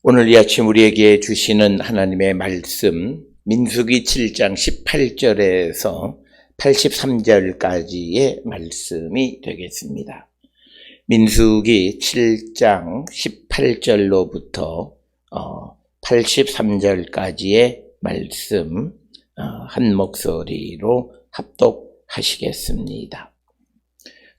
오늘 이 아침 우리에게 주시는 하나님의 말씀, 민수기 7장 18절에서 83절까지의 말씀이 되겠습니다. 민수기 7장 18절로부터 83절까지의 말씀 어, 한 목소리로 합독하시겠습니다.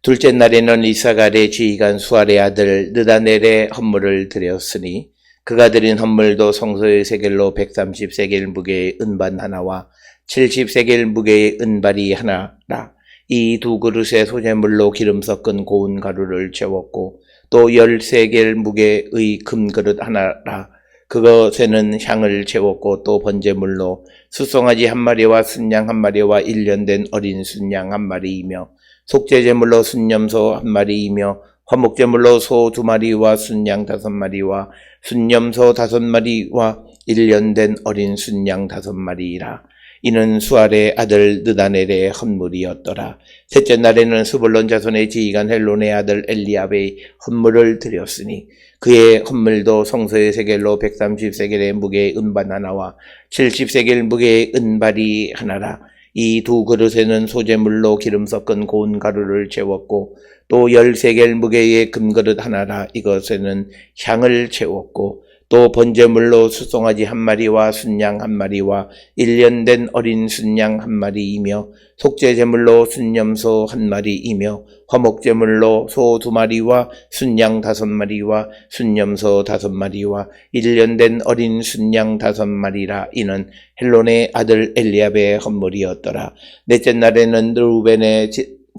둘째 날에는 이사갈의 지휘관 수알의 아들 느다넬의 헌물을 드렸으니 그가 드린 헌물도 성소의 세겔로 130세겔 무게의 은반 하나와 70세겔 무게의 은발이 하나라. 이 두 그릇에 소재물로 기름 섞은 고운 가루를 채웠고 또 10세겔 무게의 금그릇 하나라. 그것에는 향을 채웠고 또 번제물로 수송아지 한 마리와 순양 한 마리와 일년된 어린 순양 한 마리이며 속죄제물로 순념소 한 마리이며 화목제물로 소 두 마리와 순양 다섯 마리와 순념소 다섯 마리와 일년된 어린 순양 다섯 마리이라. 이는 수알의 아들 느다넬의 헌물이었더라. 셋째 날에는 스불론 자손의 지휘관 헬론의 아들 엘리압의 헌물을 드렸으니 그의 헌물도 성소의 세겔로 130세겔의 무게의 은반 하나와 70세겔 무게의 은발이 하나라. 이 두 그릇에는 소재물로 기름 섞은 고운 가루를 채웠고 또 10세겔 무게의 금그릇 하나라 이것에는 향을 채웠고 또 번제물로 수송아지 한 마리와 순양 한 마리와 일년된 어린 순양 한 마리이며 속죄제물로 순념소 한 마리이며 화목제물로 소 두 마리와 순양 다섯 마리와 순념소 다섯 마리와 일년된 어린 순양 다섯 마리라 이는 헬론의 아들 엘리압의 헌물이었더라. 넷째 날에는 루벤의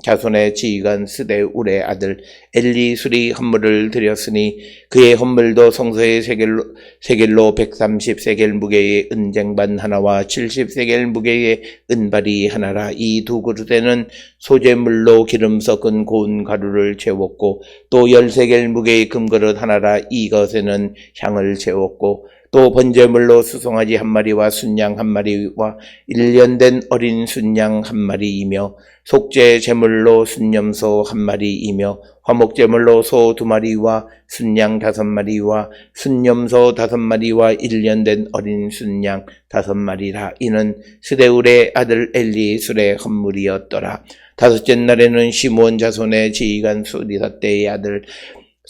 자손의 지휘관 스데 울의 아들 엘리술이 헌물을 드렸으니 그의 헌물도 성소의 세겔로, 세겔로 130세겔 무게의 은쟁반 하나와 70세겔 무게의 은발이 하나라. 이 두 그릇에는 소재물로 기름 섞은 고운 가루를 채웠고 또 10세겔 무게의 금그릇 하나라. 이것에는 향을 채웠고 또 번제물로 수송아지 한 마리와 순양 한 마리와 일년된 어린 순양 한 마리이며 속죄 제물로 순념소 한 마리이며 화목 제물로 소 두 마리와 순양 다섯 마리와 순념소 다섯 마리와 일년된 어린 순양 다섯 마리라. 이는 스데울의 아들 엘리 술의 헌물이었더라. 다섯째 날에는 시므온 자손의 지휘관 수리사 때의 아들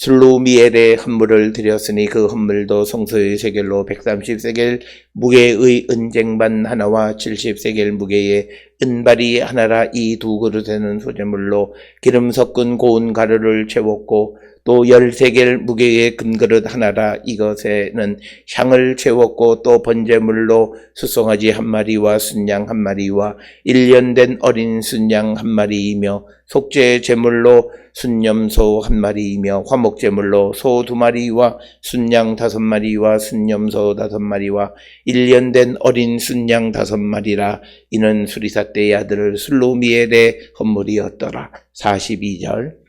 슬로미엘의 헌물을 드렸으니 그 헌물도 성소의 세겔로 130세겔 무게의 은쟁반 하나와 70세겔 무게의 은발이 하나라 이 두 그릇에는 소재물로 기름 섞은 고운 가루를 채웠고 또 열세겔 무게의 금그릇 하나라. 이것에는 향을 채웠고 또 번제물로 수송아지 한 마리와 순양 한 마리와 일년된 어린 순양 한 마리이며 속죄 제물로 순념소 한 마리이며 화목 제물로 소 두 마리와 순양 다섯 마리와 순념소 다섯 마리와 일년된 어린 순양 다섯 마리라. 이는 수리사 때의 아들 슬로미엘의 헌물이었더라. 42절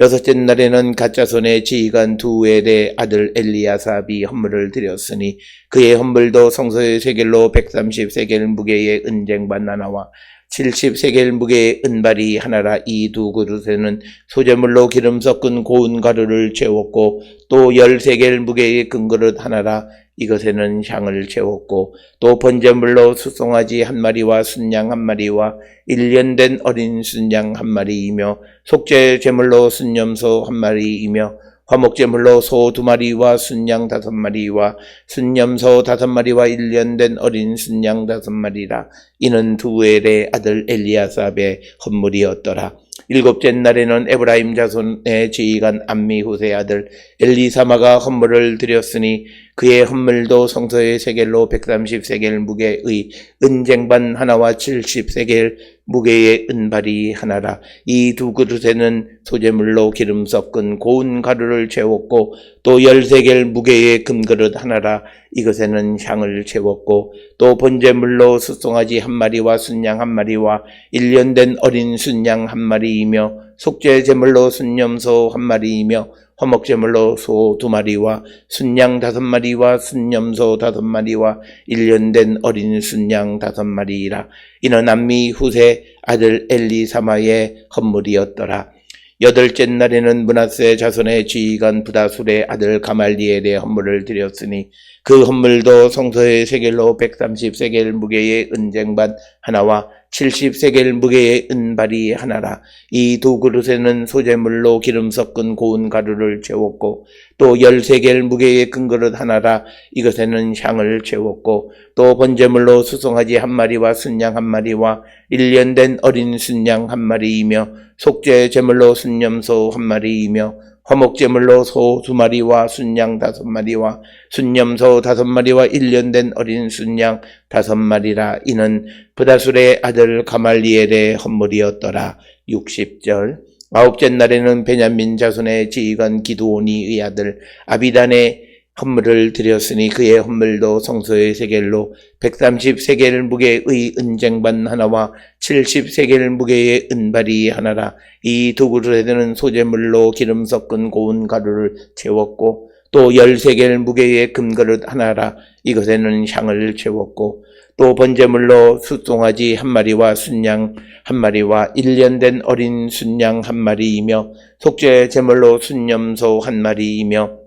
여섯째 날에는 가짜 손의 지휘관 두 엘의 아들 엘리야삽이 헌물을 드렸으니 그의 헌물도 성소의 세겔로 130세겔 무게의 은쟁반 하나와 70세겔 무게의 은발이 하나라. 이 두 그릇에는 소재물로 기름 섞은 고운 가루를 채웠고 또 10세겔 무게의 금그릇 하나라. 이것에는 향을 채웠고 또 번제물로 수송아지 한 마리와 순양 한 마리와 일년된 어린 순양 한 마리이며 속죄 제물로 순념소 한 마리이며 화목제물로 소 두 마리와 순양 다섯 마리와 순념소 다섯 마리와 일년된 어린 순양 다섯 마리라. 이는 두엘의 아들 엘리야삽의 헌물이었더라. 일곱째 날에는 에브라임 자손의 지휘관 암미후세 아들 엘리사마가 헌물을 드렸으니 그의 헌물도 성소의 세겔로 130세겔 무게의 은쟁반 하나와 70세겔 무게의 은발이 하나라. 이 두 그릇에는 소재물로 기름 섞은 고운 가루를 채웠고 또 10세겔 무게의 금그릇 하나라. 이것에는 향을 채웠고 또 번제물로 수송아지 한 마리와 순양 한 마리와 일년된 어린 순양 한 마리이며 속죄 제물로 순념소 한 마리이며 화목제물로 소 두 마리와 순양 다섯 마리와 순념소 다섯 마리와 일년된 어린 순양 다섯 마리라 이는 암미 후세 아들 엘리사마의 헌물이었더라. 여덟째 날에는 문하세 자손의 지휘관 부다술의 아들 가말리엘의 헌물을 드렸으니 그 헌물도 성소의 세겔로 130세겔 무게의 은쟁반 하나와 70세겔 무게의 은발이 하나라. 이 두 그릇에는 소재물로 기름 섞은 고운 가루를 채웠고 또 10세겔 무게의 금그릇 하나라. 이것에는 향을 채웠고 또 번제물로 수송아지 한 마리와 순양 한 마리와 1년 된 어린 순양 한 마리이며 속죄 제물로 순념소 한 마리이며 화목제물로 소 두 마리와 순양 다섯 마리와 순념소 다섯 마리와 1년 된 어린 순양 다섯 마리라. 이는 부다술의 아들 가말리엘의 헌물이었더라. 60절. 아홉째 날에는 베냐민 자손의 지휘관 기드온이 아들 아비단의 헌물을 드렸으니 그의 헌물도 성소의 세겔로 130세겔 무게의 은쟁반 하나와 70세겔 무게의 은발이 하나라. 이 두 그릇에는 소재물로 기름 섞은 고운 가루를 채웠고 또 10세겔 무게의 금그릇 하나라. 이것에는 향을 채웠고 또 번제물로 숫송아지 한 마리와 순양 한 마리와 1년 된 어린 순양 한 마리이며 속죄 제물로 순념소 한 마리이며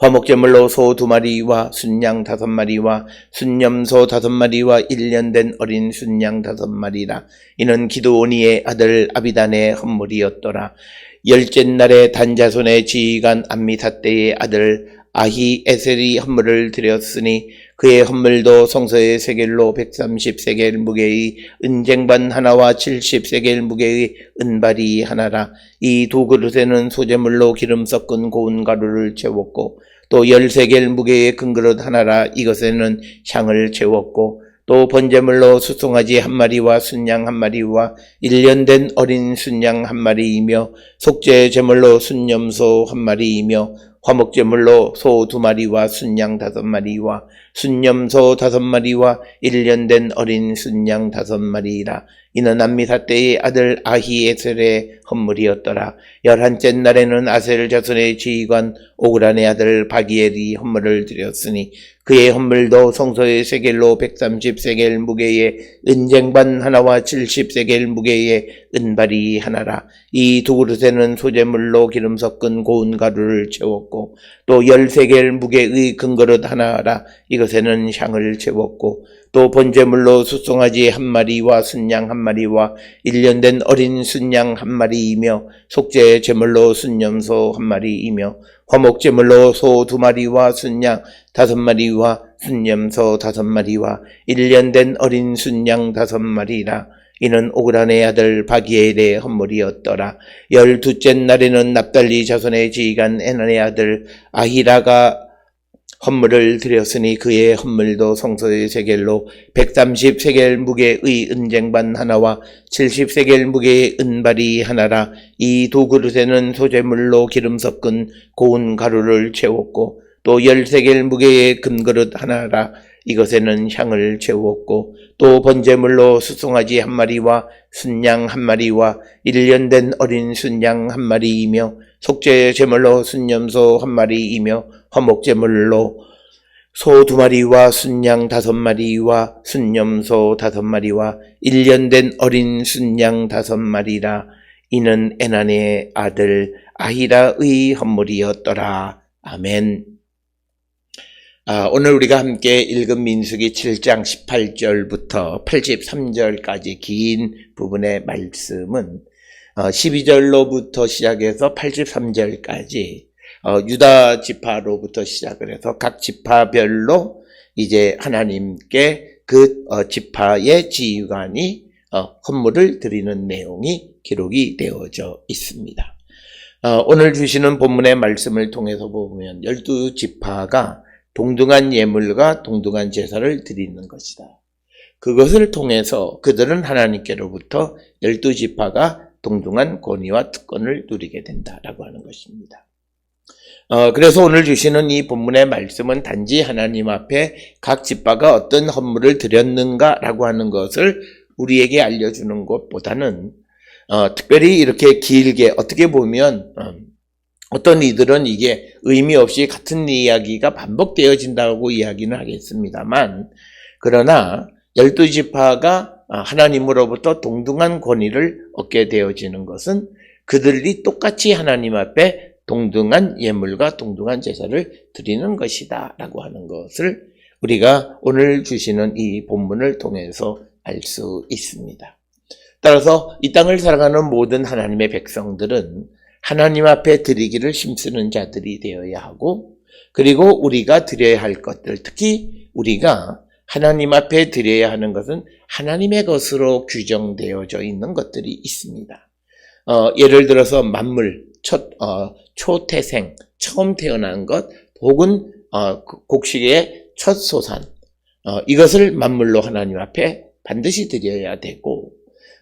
화목제물로 소 두 마리와 순양 다섯 마리와 순념소 다섯 마리와 1년 된 어린 순양 다섯 마리라. 이는 기드오니의 아들 아비단의 헌물이었더라. 열째 날에 단자손의 지휘관 암미사떼의 아들 아히 에셀이 헌물을 드렸으니 그의 헌물도 성서의 세겔로 130세겔 무게의 은쟁반 하나와 70세겔 무게의 은발이 하나라. 이 두 그릇에는 소재물로 기름 섞은 고운 가루를 채웠고 또 10세겔 무게의 금그릇 하나라 이것에는 향을 채웠고 또 번제물로 수송아지 한 마리와 순양 한 마리와 1년 된 어린 순양 한 마리이며 속죄 제물로 순념소 한 마리이며 화목제물로 소 두 마리와 순양 다섯 마리와 순념소 다섯 마리와 1년 된 어린 순양 다섯 마리라. 이는 암미사 때의 아들 아히에셀의 헌물이었더라. 열한째 날에는 아셀 자손의 지휘관 오그란의 아들 바기엘이 헌물을 드렸으니 그의 헌물도 성소의 세겔로 130세겔 무게의 은쟁반 하나와 70세겔 무게의 은발이 하나라. 이 두 그릇에는 소재물로 기름 섞은 고운 가루를 채웠고 또 10세겔 무게의 금그릇 하나라. 이 것에는 향을 채웠고 또 번제물로 수송아지 한 마리와 순양 한 마리와 1년 된 어린 순양 한 마리이며 속죄 제물로 순념소 한 마리이며 화목 제물로 소 두 마리와 순양 다섯 마리와 순념소 다섯 마리와 1년 된 어린 순양 다섯 마리라 이는 오그란의 아들 바기엘의 헌물이었더라. 열두째 날에는 납달리 자손의 지휘관 에난의 아들 아히라가 헌물을 드렸으니 그의 헌물도 성소의 세겔로 130세겔 무게의 은쟁반 하나와 70세겔 무게의 은발이 하나라. 이 두 그릇에는 소재물로 기름 섞은 고운 가루를 채웠고 또 10세겔 무게의 금그릇 하나라 이것에는 향을 채웠고 또 번제물로 수송아지 한 마리와 순양 한 마리와 1년 된 어린 순양 한 마리이며 속죄 제물로 순념소 한 마리이며 화목제물로 소 두 마리와 순양 다섯 마리와 순념소 다섯 마리와 1년 된 어린 순양 다섯 마리라 이는 에난의 아들 아히라의 헌물이었더라. 아멘. 아, 오늘 우리가 함께 읽은 민수기 7장 18절부터 83절까지 긴 부분의 말씀은 어, 12절로부터 시작해서 83절까지 어, 유다 지파로부터 시작을 해서 각 지파별로 이제 하나님께 그 어, 지파의 지휘관이 어, 헌물을 드리는 내용이 기록이 되어져 있습니다. 어, 오늘 주시는 본문의 말씀을 통해서 보면 열두 지파가 동등한 예물과 동등한 제사를 드리는 것이다. 그것을 통해서 그들은 하나님께로부터 열두 지파가 동등한 권위와 특권을 누리게 된다라고 하는 것입니다. 어, 그래서 오늘 주시는 이 본문의 말씀은 단지 하나님 앞에 각 지파가 어떤 헌물을 드렸는가라고 하는 것을 우리에게 알려주는 것보다는 어, 특별히 이렇게 길게 어떻게 보면 어, 어떤 이들은 이게 의미 없이 같은 이야기가 반복되어진다고 이야기는 하겠습니다만 그러나 열두 지파가 하나님으로부터 동등한 권위를 얻게 되어지는 것은 그들이 똑같이 하나님 앞에 동등한 예물과 동등한 제사를 드리는 것이다. 라고 하는 것을 우리가 오늘 주시는 이 본문을 통해서 알 수 있습니다. 따라서 이 땅을 살아가는 모든 하나님의 백성들은 하나님 앞에 드리기를 힘쓰는 자들이 되어야 하고 그리고 우리가 드려야 할 것들 특히 우리가 하나님 앞에 드려야 하는 것은 하나님의 것으로 규정되어져 있는 것들이 있습니다. 어, 예를 들어서 만물, 첫, 어, 초태생, 처음 태어난 것, 혹은 어, 곡식의 첫 소산, 어, 이것을 만물로 하나님 앞에 반드시 드려야 되고,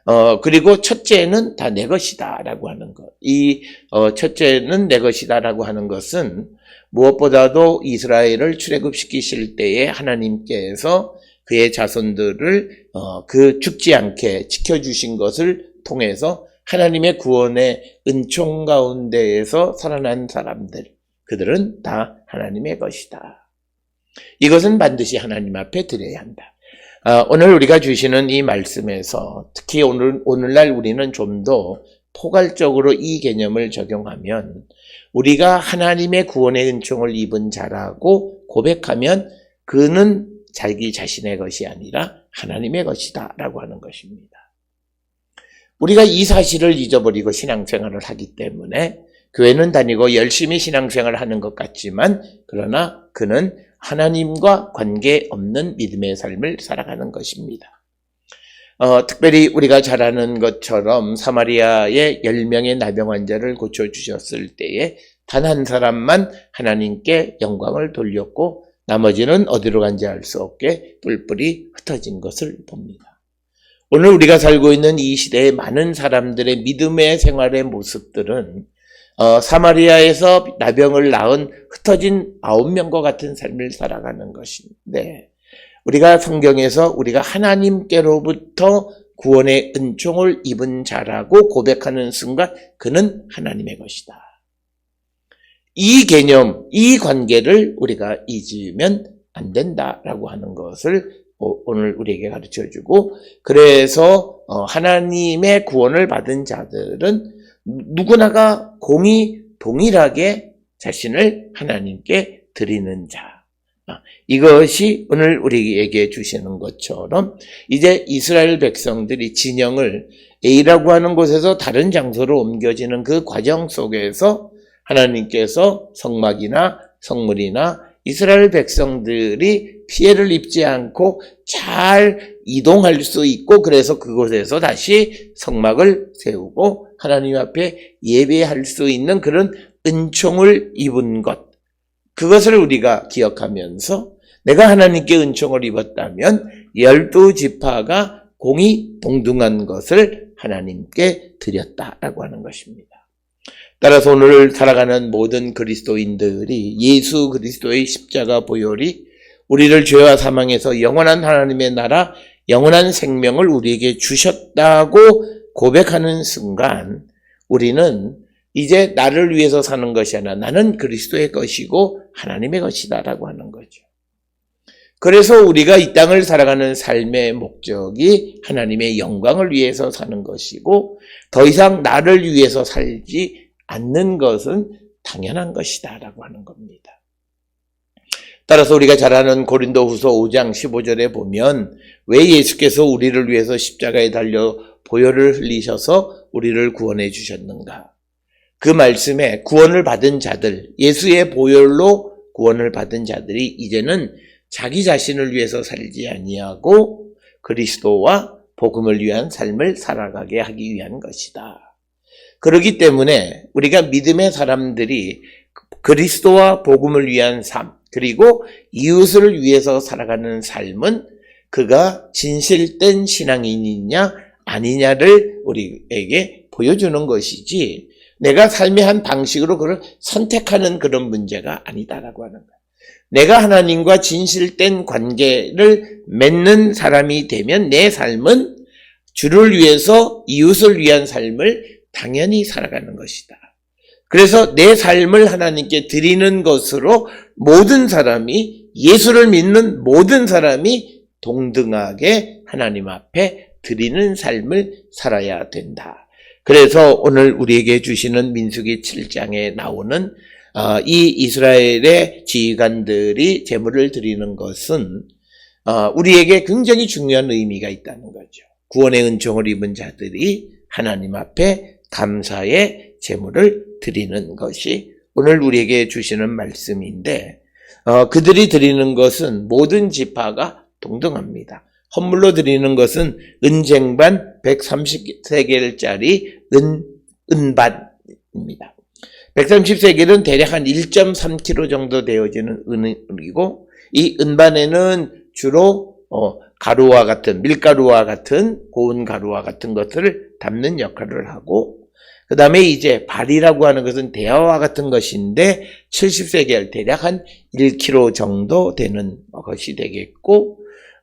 어, 그리고 첫째는 다 내 것이다라고 하는 것. 이 어, 첫째는 내 것이다라고 하는 것은 무엇보다도 이스라엘을 출애굽시키실 때에 하나님께서 그의 자손들을 어, 그 죽지 않게 지켜주신 것을 통해서 하나님의 구원의 은총 가운데에서 살아난 사람들, 그들은 다 하나님의 것이다. 이것은 반드시 하나님 앞에 드려야 한다. 아, 오늘 우리가 주시는 이 말씀에서 특히 오늘, 오늘날 우리는 좀 더 포괄적으로 이 개념을 적용하면 우리가 하나님의 구원의 은총을 입은 자라고 고백하면 그는 자기 자신의 것이 아니라 하나님의 것이다 라고 하는 것입니다. 우리가 이 사실을 잊어버리고 신앙생활을 하기 때문에 교회는 다니고 열심히 신앙생활을 하는 것 같지만 그러나 그는 하나님과 관계없는 믿음의 삶을 살아가는 것입니다. 어, 특별히 우리가 잘 아는 것처럼 사마리아의 10명의 나병 환자를 고쳐주셨을 때에 단 한 사람만 하나님께 영광을 돌렸고 나머지는 어디로 간지 알 수 없게 뿔뿔이 흩어진 것을 봅니다. 오늘 우리가 살고 있는 이 시대의 많은 사람들의 믿음의 생활의 모습들은 어, 사마리아에서 나병을 낳은 흩어진 아홉 명과 같은 삶을 살아가는 것인데 우리가 성경에서 우리가 하나님께로부터 구원의 은총을 입은 자라고 고백하는 순간 그는 하나님의 것이다. 이 개념, 이 관계를 우리가 잊으면 안 된다라고 하는 것을 오늘 우리에게 가르쳐 주고 그래서 어, 하나님의 구원을 받은 자들은 누구나가 공이 동일하게 자신을 하나님께 드리는 자. 아, 이것이 오늘 우리에게 주시는 것처럼 이제 이스라엘 백성들이 진영을 A라고 하는 곳에서 다른 장소로 옮겨지는 그 과정 속에서 하나님께서 성막이나 성물이나 이스라엘 백성들이 피해를 입지 않고 잘 이동할 수 있고 그래서 그곳에서 다시 성막을 세우고 하나님 앞에 예배할 수 있는 그런 은총을 입은 것. 그것을 우리가 기억하면서 내가 하나님께 은총을 입었다면 열두 지파가 공이 동등한 것을 하나님께 드렸다라고 하는 것입니다. 따라서 오늘 살아가는 모든 그리스도인들이 예수 그리스도의 십자가 보혈이 우리를 죄와 사망에서 영원한 하나님의 나라, 영원한 생명을 우리에게 주셨다고 고백하는 순간 우리는 이제 나를 위해서 사는 것이 아니라 나는 그리스도의 것이고 하나님의 것이다라고 하는 거죠. 그래서 우리가 이 땅을 살아가는 삶의 목적이 하나님의 영광을 위해서 사는 것이고 더 이상 나를 위해서 살지 않는 것은 당연한 것이다라고 하는 겁니다. 따라서 우리가 잘 아는 고린도 후서 5장 15절에 보면 왜 예수께서 우리를 위해서 십자가에 달려 보혈을 흘리셔서 우리를 구원해 주셨는가? 그 말씀에 구원을 받은 자들, 예수의 보혈로 구원을 받은 자들이 이제는 자기 자신을 위해서 살지 아니하고 그리스도와 복음을 위한 삶을 살아가게 하기 위한 것이다. 그러기 때문에 우리가 믿음의 사람들이 그리스도와 복음을 위한 삶, 그리고 이웃을 위해서 살아가는 삶은 그가 진실된 신앙인이냐 아니냐를 우리에게 보여주는 것이지 내가 삶의 한 방식으로 그걸 선택하는 그런 문제가 아니다라고 하는 거야. 내가 하나님과 진실된 관계를 맺는 사람이 되면 내 삶은 주를 위해서 이웃을 위한 삶을 당연히 살아가는 것이다. 그래서 내 삶을 하나님께 드리는 것으로 모든 사람이 예수를 믿는 모든 사람이 동등하게 하나님 앞에 드리는 삶을 살아야 된다. 그래서 오늘 우리에게 주시는 민수기 7장에 나오는 어, 이 이스라엘의 지휘관들이 제물을 드리는 것은 어, 우리에게 굉장히 중요한 의미가 있다는 거죠. 구원의 은총을 입은 자들이 하나님 앞에 감사의 제물을 드리는 것이 오늘 우리에게 주시는 말씀인데 어, 그들이 드리는 것은 모든 지파가 동등합니다. 헌물로 드리는 것은 은쟁반 130세겔짜리 은, 은반입니다. 130세겔은 대략 한 1.3kg 정도 되어지는 은이고 이 은반에는 주로 어, 가루와 같은 밀가루와 같은 고운 가루와 같은 것들을 담는 역할을 하고 그 다음에 이제 발이라고 하는 것은 대화와 같은 것인데 70세겔 대략 한 1kg 정도 되는 것이 되겠고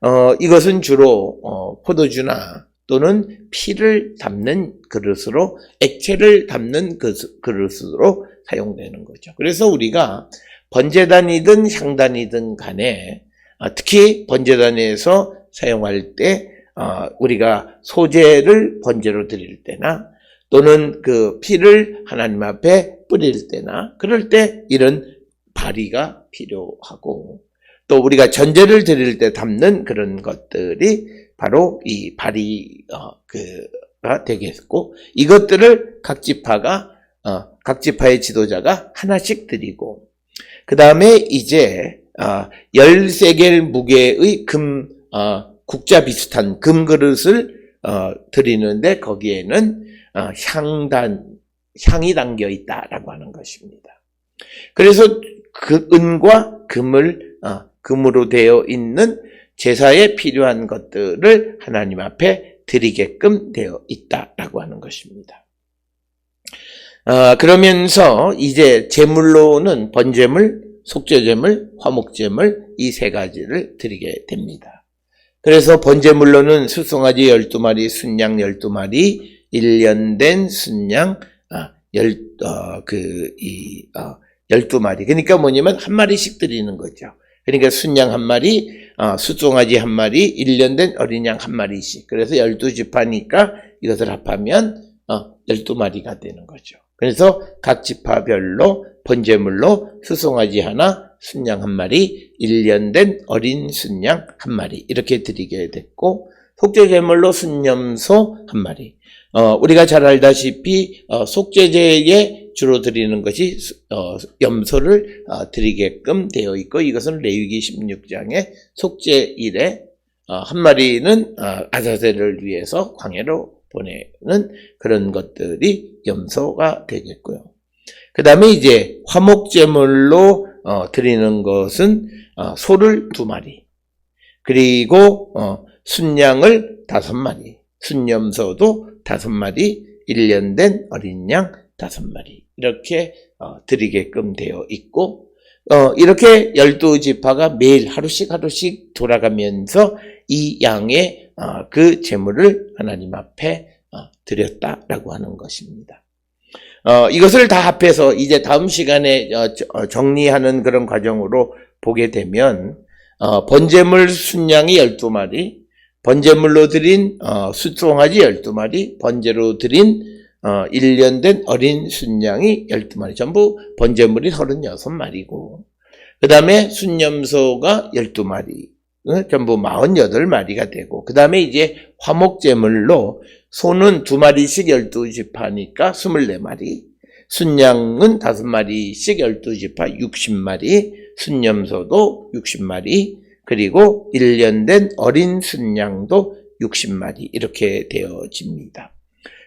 어, 이것은 주로 어, 포도주나 또는 피를 담는 그릇으로 액체를 담는 그 그릇으로 사용되는 거죠. 그래서 우리가 번제단이든 향단이든 간에 아, 특히 번제단에서 사용할 때 어, 우리가 소재를 번제로 드릴 때나 또는 그 피를 하나님 앞에 뿌릴 때나 그럴 때 이런 발이가 필요하고 또 우리가 전제를 드릴 때 담는 그런 것들이 바로 이 발이 어, 그가 되겠고 이것들을 각 지파가 어, 각 지파의 지도자가 하나씩 드리고 그 다음에 이제 어, 13개 무게의 금 어, 국자 비슷한 금 그릇을 어, 드리는데 거기에는 어, 향단 향이 담겨 있다라고 하는 것입니다. 그래서 그 은과 금을 어, 금으로 되어 있는 제사에 필요한 것들을 하나님 앞에 드리게끔 되어 있다라고 하는 것입니다. 어, 그러면서 이제 제물로는 번제물, 속죄제물, 화목제물 이 세 가지를 드리게 됩니다. 그래서 번제물로는 수송아지 12마리, 순양 12마리, 1년 된 순양 아, 열, 어, 그, 이, 어, 12마리. 그러니까 뭐냐면 한 마리씩 드리는 거죠. 그러니까 순양 한 마리, 어, 수송아지 한 마리, 1년 된 어린 양 한 마리씩. 그래서 12지파니까 이것을 합하면 어, 12마리가 되는 거죠. 그래서 각 지파별로 번제물로 수송아지 하나, 순양 한 마리, 1년 된 어린 순양 한 마리 이렇게 드리게 됐고 속죄제물로 순념소 한 마리. 어, 우리가 잘 알다시피 어, 속죄제에 주로 드리는 것이 어, 염소를 어, 드리게끔 되어 있고 이것은 레위기 16장의 속죄일에 어, 한 마리는 어, 아사셀을 위해서 광해로 보내는 그런 것들이 염소가 되겠고요. 그 다음에 이제 화목제물로 어, 드리는 것은 어, 소를 두 마리. 그리고 어, 순양을 다섯 마리. 순염소도 다섯 마리. 1년 된 어린 양 다섯 마리 이렇게 어, 드리게끔 되어 있고 어, 이렇게 열두 지파가 매일 하루씩 하루씩 돌아가면서 이 양의 어, 그 제물을 하나님 앞에 어, 드렸다라고 하는 것입니다. 어, 이것을 다 합해서 이제 다음 시간에 정리하는 그런 과정으로 보게 되면 어, 번제물 순양이 12마리, 번제물로 드린 어, 수송아지 12마리, 번제로 드린 어, 1년 된 어린 순양이 12마리, 전부 번제물이 36마리고 그 다음에 순념소가 12마리, 어, 전부 48마리가 되고 그 다음에 이제 화목제물로 소는 두 마리씩 12지파니까 24마리, 순양은 다섯 마리씩 12지파 60마리, 순념소도 60마리, 그리고 1년 된 어린 순양도 60마리 이렇게 되어집니다.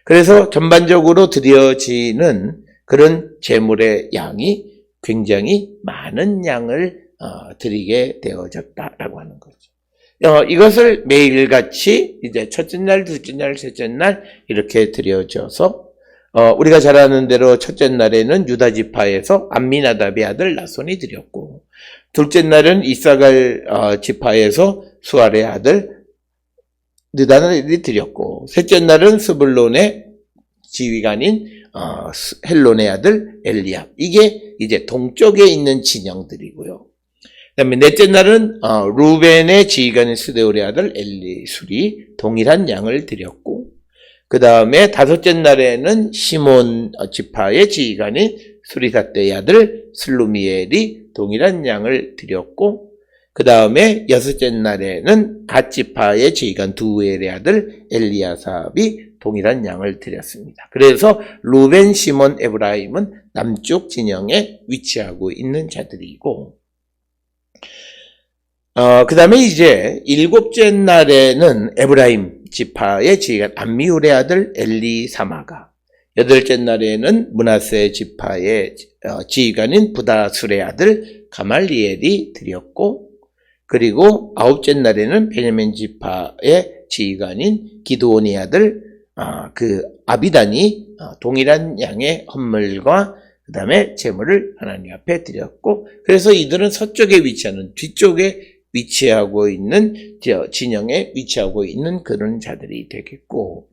그래서 전반적으로 드려지는 그런 제물의 양이 굉장히 많은 양을 어, 드리게 되어졌다라고 하는 거죠. 어, 이것을 매일같이 이제 첫째 날, 둘째 날, 셋째 날 이렇게 드려져서 어, 우리가 잘 아는 대로 첫째 날에는 유다 지파에서 암미나답의 아들 나손이 드렸고 둘째 날은 이사갈 어, 지파에서 수알의 아들 느다넬이 드렸고 셋째 날은 스불론의 지휘관인 어, 스- 헬론의 아들 엘리압 이게 이제 동쪽에 있는 진영들이고요. 그다음에 넷째 날은 어, 루벤의 지휘관인 스데올의 아들 엘리술이 동일한 양을 드렸고 그 다음에 다섯째 날에는 시몬 지파의 지휘관인 수리사떼의 아들 슬루미엘이 동일한 양을 드렸고, 그 다음에 여섯째 날에는 갓지파의 지휘관 두 엘의 아들 엘리야삽이 동일한 양을 드렸습니다. 그래서 루벤, 시몬, 에브라임은 남쪽 진영에 위치하고 있는 자들이고, 어, 그 다음에 이제 일곱째 날에는 에브라임 지파의 지휘관 암미울의 아들 엘리사마가, 여덟째 날에는 문하세 지파의 어, 지휘관인 부다술의 아들 가말리엘이 드렸고, 그리고 아홉째 날에는 베냐민 지파의 지휘관인 기도온의 아들 아, 그 아비단이 어, 동일한 양의 헌물과 그 다음에 제물을 하나님 앞에 드렸고, 그래서 이들은 서쪽에 위치하는 뒤쪽에 위치하고 있는 저 진영에 위치하고 있는 그런 자들이 되겠고,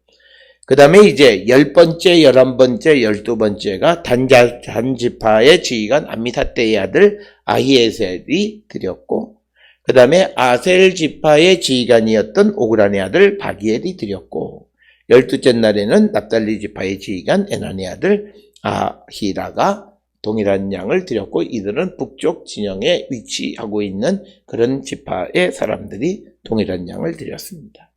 그 다음에 이제 열 번째, 열한 번째, 열두 번째가 단자 단지파의 지휘관 아미사떼의 아들 아히에셀이 드렸고, 그 다음에 아셀 지파의 지휘관이었던 오그란의 아들 바기엘이 드렸고, 열두째 날에는 납달리 지파의 지휘관 에난의 아들 아히라가 동일한 양을 드렸고 이들은 북쪽 진영에 위치하고 있는 그런 지파의 사람들이 동일한 양을 드렸습니다.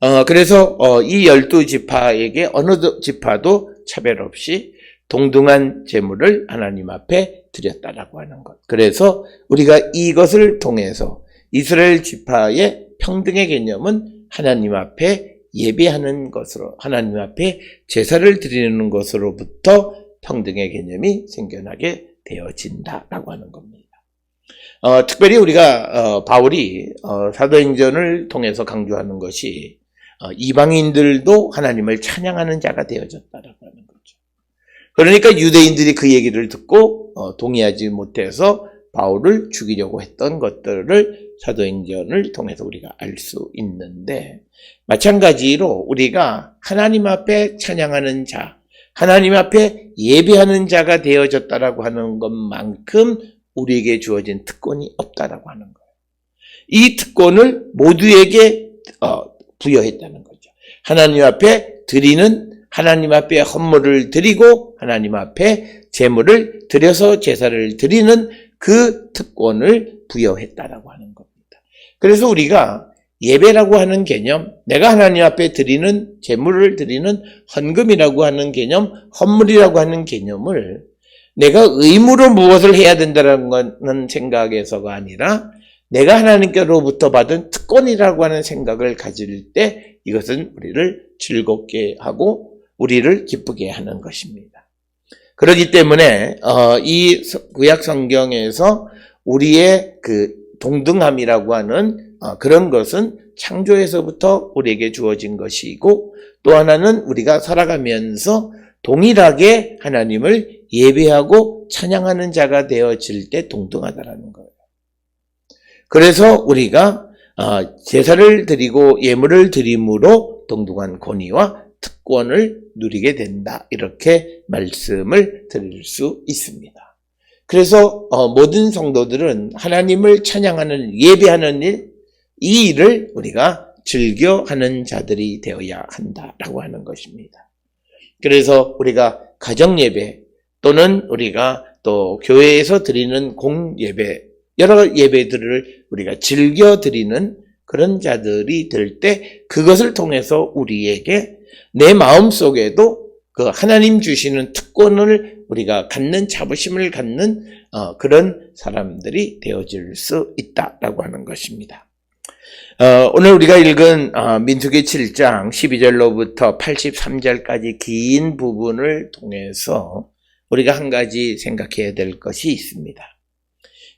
어, 그래서 어, 이 열두 지파에게 어느 지파도 차별 없이 동등한 제물을 하나님 앞에 드렸다라고 하는 것. 그래서 우리가 이것을 통해서 이스라엘 지파의 평등의 개념은 하나님 앞에 예배하는 것으로 하나님 앞에 제사를 드리는 것으로부터 평등의 개념이 생겨나게 되어진다라고 하는 겁니다. 어, 특별히 우리가 어, 바울이 어, 사도행전을 통해서 강조하는 것이 어, 이방인들도 하나님을 찬양하는 자가 되어졌다라고 하는 거죠. 그러니까 유대인들이 그 얘기를 듣고 어, 동의하지 못해서 바울을 죽이려고 했던 것들을 사도행전을 통해서 우리가 알 수 있는데 마찬가지로 우리가 하나님 앞에 찬양하는 자, 하나님 앞에 예배하는 자가 되어졌다라고 하는 것만큼 우리에게 주어진 특권이 없다라고 하는 거예요. 이 특권을 모두에게 어, 부여했다는 거죠. 하나님 앞에 드리는 하나님 앞에 헌물을 드리고 하나님 앞에 제물을 드려서 제사를 드리는 그 특권을 부여했다라고 하는 겁니다. 그래서 우리가 예배라고 하는 개념, 내가 하나님 앞에 드리는 제물을 드리는 헌금이라고 하는 개념, 헌물이라고 하는 개념을 내가 의무로 무엇을 해야 된다는 생각에서가 아니라 내가 하나님께로부터 받은 특권이라고 하는 생각을 가질 때 이것은 우리를 즐겁게 하고 우리를 기쁘게 하는 것입니다. 그렇기 때문에 어, 이 구약 성경에서 우리의 그 동등함이라고 하는 어, 그런 것은 창조에서부터 우리에게 주어진 것이고 또 하나는 우리가 살아가면서 동일하게 하나님을 예배하고 찬양하는 자가 되어질 때 동등하다라는 거예요. 그래서 우리가 어, 제사를 드리고 예물을 드림으로 동등한 권위와 특권을 누리게 된다. 이렇게 말씀을 드릴 수 있습니다. 그래서 어, 모든 성도들은 하나님을 찬양하는 예배하는 일, 이 일을 우리가 즐겨 하는 자들이 되어야 한다라고 하는 것입니다. 그래서 우리가 가정 예배 또는 우리가 또 교회에서 드리는 공 예배 여러 예배들을 우리가 즐겨 드리는 그런 자들이 될 때 그것을 통해서 우리에게 내 마음 속에도 그 하나님 주시는 특권을 우리가 갖는 자부심을 갖는 어, 그런 사람들이 되어질 수 있다라고 하는 것입니다. 어, 오늘 우리가 읽은 어, 민수기 7장 12절로부터 83절까지 긴 부분을 통해서 우리가 한 가지 생각해야 될 것이 있습니다.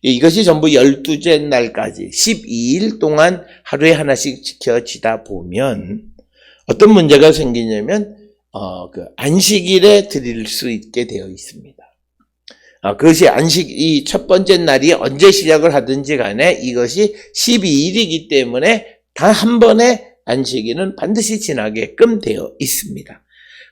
이것이 전부 12째 날까지 12일 동안 하루에 하나씩 지켜지다 보면 어떤 문제가 생기냐면 어, 그 안식일에 드릴 수 있게 되어 있습니다. 아, 그것이 안식, 이 첫 번째 날이 언제 시작을 하든지 간에 이것이 12일이기 때문에 단한 번에 안식일은 반드시 지나게끔 되어 있습니다.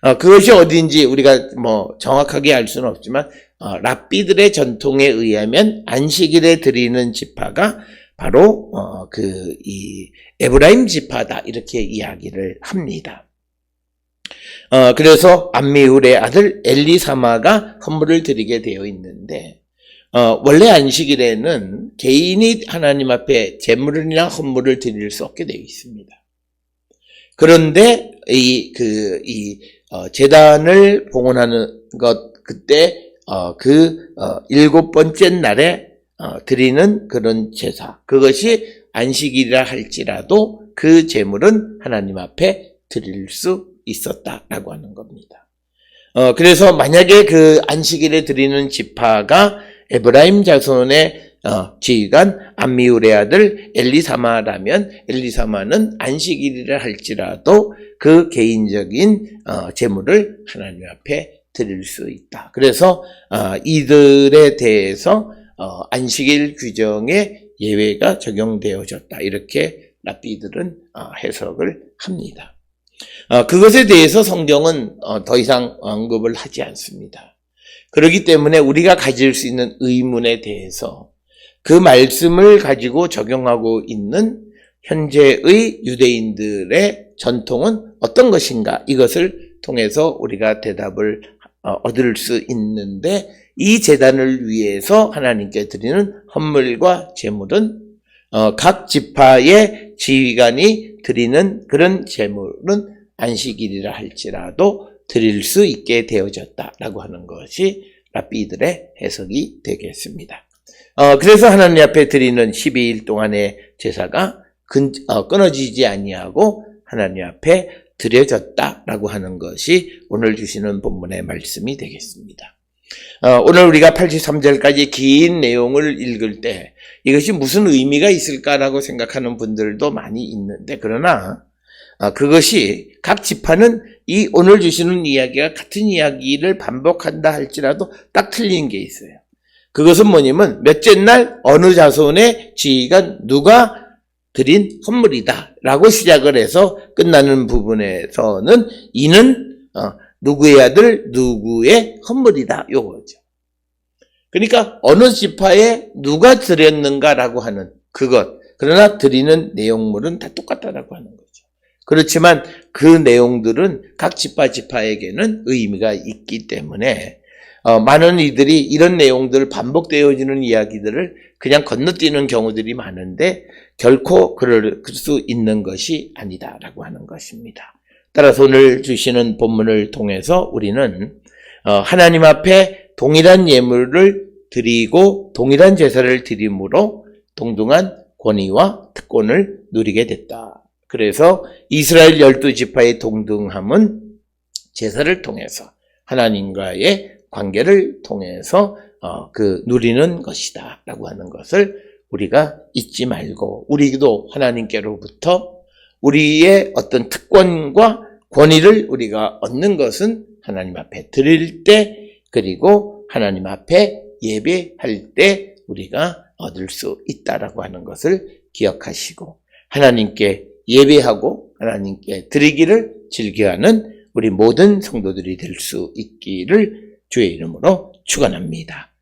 어, 그것이 어딘지 우리가 뭐 정확하게 알 수는 없지만, 어, 랍비들의 전통에 의하면 안식일에 드리는 지파가 바로, 어, 그, 이, 에브라임 지파다. 이렇게 이야기를 합니다. 어, 그래서 암미울의 아들 엘리사마가 헌물을 드리게 되어 있는데 어, 원래 안식일에는 개인이 하나님 앞에 제물이나 헌물을 드릴 수 없게 되어 있습니다. 그런데 이 그이 재단을 봉헌하는 것 그때 어, 그 어, 일곱 번째 날에 어, 드리는 그런 제사 그것이 안식일이라 할지라도 그 제물은 하나님 앞에 드릴 수 있었다라고 하는 겁니다. 어, 그래서 만약에 그 안식일에 드리는 지파가 에브라임 자손의 어, 지휘관 암미울의 아들 엘리사마라면 엘리사마는 안식일이라 할지라도 그 개인적인 어, 제물을 하나님 앞에 드릴 수 있다. 그래서 어, 이들에 대해서 어, 안식일 규정에 예외가 적용되어졌다. 이렇게 랍비들은 어, 해석을 합니다. 어, 그것에 대해서 성경은 어, 더 이상 언급을 하지 않습니다. 그렇기 때문에 우리가 가질 수 있는 의문에 대해서 그 말씀을 가지고 적용하고 있는 현재의 유대인들의 전통은 어떤 것인가 이것을 통해서 우리가 대답을 어, 얻을 수 있는데 이 재단을 위해서 하나님께 드리는 헌물과 제물은 어, 각 지파의 지휘관이 드리는 그런 제물은 안식일이라 할지라도 드릴 수 있게 되어졌다라고 하는 것이 랍비들의 해석이 되겠습니다. 어, 그래서 하나님 앞에 드리는 12일 동안의 제사가 근, 어, 끊어지지 아니하고 하나님 앞에 드려졌다라고 하는 것이 오늘 주시는 본문의 말씀이 되겠습니다. 어, 오늘 우리가 83절까지 긴 내용을 읽을 때 이것이 무슨 의미가 있을까라고 생각하는 분들도 많이 있는데 그러나 어, 그것이 각 지파는 이 오늘 주시는 이야기가 같은 이야기를 반복한다 할지라도 딱 틀린 게 있어요. 그것은 뭐냐면 몇째 날 어느 자손의 지휘가 누가 드린 헌물이다 라고 시작을 해서 끝나는 부분에서는 이는 어, 누구의 아들 누구의 헌물이다 요거죠. 그러니까 어느 지파에 누가 드렸는가라고 하는 그것 그러나 드리는 내용물은 다 똑같다라고 하는 거죠. 그렇지만 그 내용들은 각 지파 지파에게는 의미가 있기 때문에 어, 많은 이들이 이런 내용들 반복되어지는 이야기들을 그냥 건너뛰는 경우들이 많은데 결코 그럴 수 있는 것이 아니다라고 하는 것입니다. 따라서 오늘 주시는 본문을 통해서 우리는 어, 하나님 앞에 동일한 예물을 드리고 동일한 제사를 드림으로 동등한 권위와 특권을 누리게 됐다. 그래서 이스라엘 열두 지파의 동등함은 제사를 통해서 하나님과의 관계를 통해서 어, 그 누리는 것이다라고 하는 것을 우리가 잊지 말고 우리도 하나님께로부터 우리의 어떤 특권과 권위를 우리가 얻는 것은 하나님 앞에 드릴 때 그리고 하나님 앞에 예배할 때 우리가 얻을 수 있다라고 하는 것을 기억하시고 하나님께 예배하고 하나님께 드리기를 즐겨하는 우리 모든 성도들이 될 수 있기를 주의 이름으로 축원합니다.